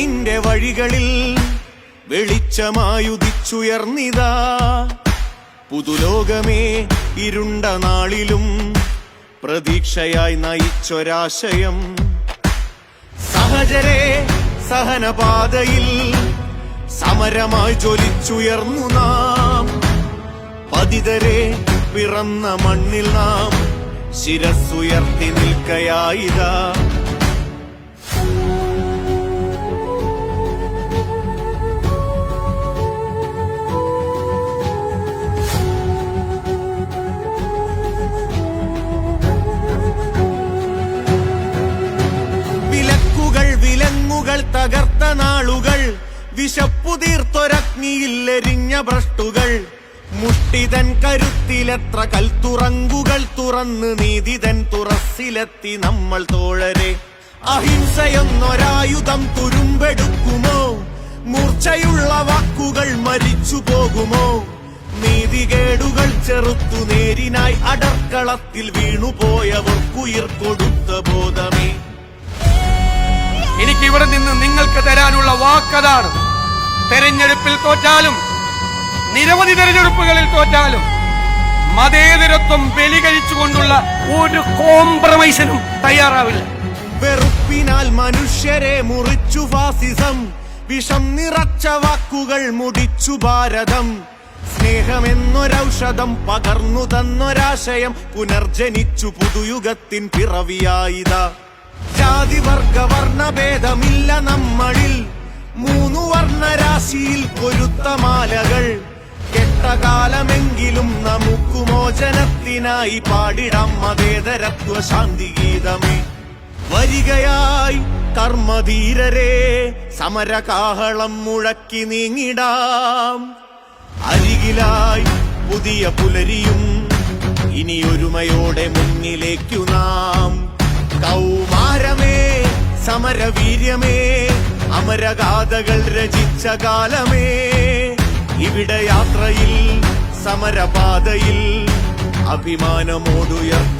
വഴികളിൽ വെളിച്ചമായുദിച്ചുയർന്നിതാ പുതുലോകമേ ഇരുണ്ട നാളിലും പ്രതീക്ഷയായി നയിച്ചൊരാശയം. സഹജരെ സഹനപാതയിൽ സമരമായി ജ്വലിച്ചുയർന്നു നാം. പതിതരെ പിറന്ന മണ്ണിൽ നാം ശിരസ്സുയർത്തി നിൽക്കയായിതാ. തകർത്ത നാളുകൾ. വിശപ്പു തീർത്തൊരഗ്നിയില്ലെരിഞ്ഞ ഭ്രഷ്ടുകൾ. മുഷ്ടിതൻ കരുത്തിലെത്ര കൽത്തുറങ്കുകൾ തുറന്ന് നീതിതൻ തുറസ്സിലെത്തി നമ്മൾ തോഴരെ. അഹിംസയെന്നൊരായുധം തുരുമ്പെടുക്കുമോ? മൂർച്ചയുള്ള വാക്കുകൾ മരിച്ചു പോകുമോ? നീതികേടുകൾ ചെറുത്തു നേരിനായി അടർക്കളത്തിൽ വീണുപോയവർക്കുയിർ കൊടുത്ത ബോധമേ എനിക്ക് ഇവിടെ നിന്ന് നിങ്ങൾക്ക് തരാനുള്ള വാക്കതാണ്. തെരഞ്ഞെടുപ്പിൽ തോറ്റാലും നിരവധി തെരഞ്ഞെടുപ്പുകളിൽ തോറ്റാലും മതേതരത്വം ബലികഴിച്ചുകൊണ്ടുള്ള ഒരു കോംപ്രമൈസിനും തയ്യാറാവില്ല. വെറുപ്പിനാൽ മനുഷ്യരെ മുറിച്ചു ഫാസിസം വിഷം നിറച്ച വാക്കുകൾ മുടിച്ചു ഭാരതം. സ്നേഹമെന്നൊരൗഷധം പകർന്നു തന്നൊരാശയം പുനർജനിച്ചു പുതുയുഗത്തിൻ പിറവിയായിതാ. ജാതി വർഗ വർണഭേദമില്ല നമ്മളിൽ. മൂന്നു വർണരാശിയിൽ പൊരുത്തമാലകൾ കെട്ടകാലമെങ്കിലും നമുക്ക് മോചനത്തിനായി പാടിടാം മതേതരത്വ ശാന്തി ഗീതമേ വരികയായി കർമ്മധീരരെ സമരകാഹളം മുഴക്കി നീങ്ങിടാം. അരികിലായി പുതിയ പുലരിയും ഇനി ഒരുമയോടെ മുന്നിലേക്കു സമരവീര്യമേ അമരഗാഥകൾ രചിച്ച കാലമേ. ഇവിടെ യാത്രയിൽ സമരപാതയിൽ അഭിമാനമോടുയർത്തുമീ കൊടി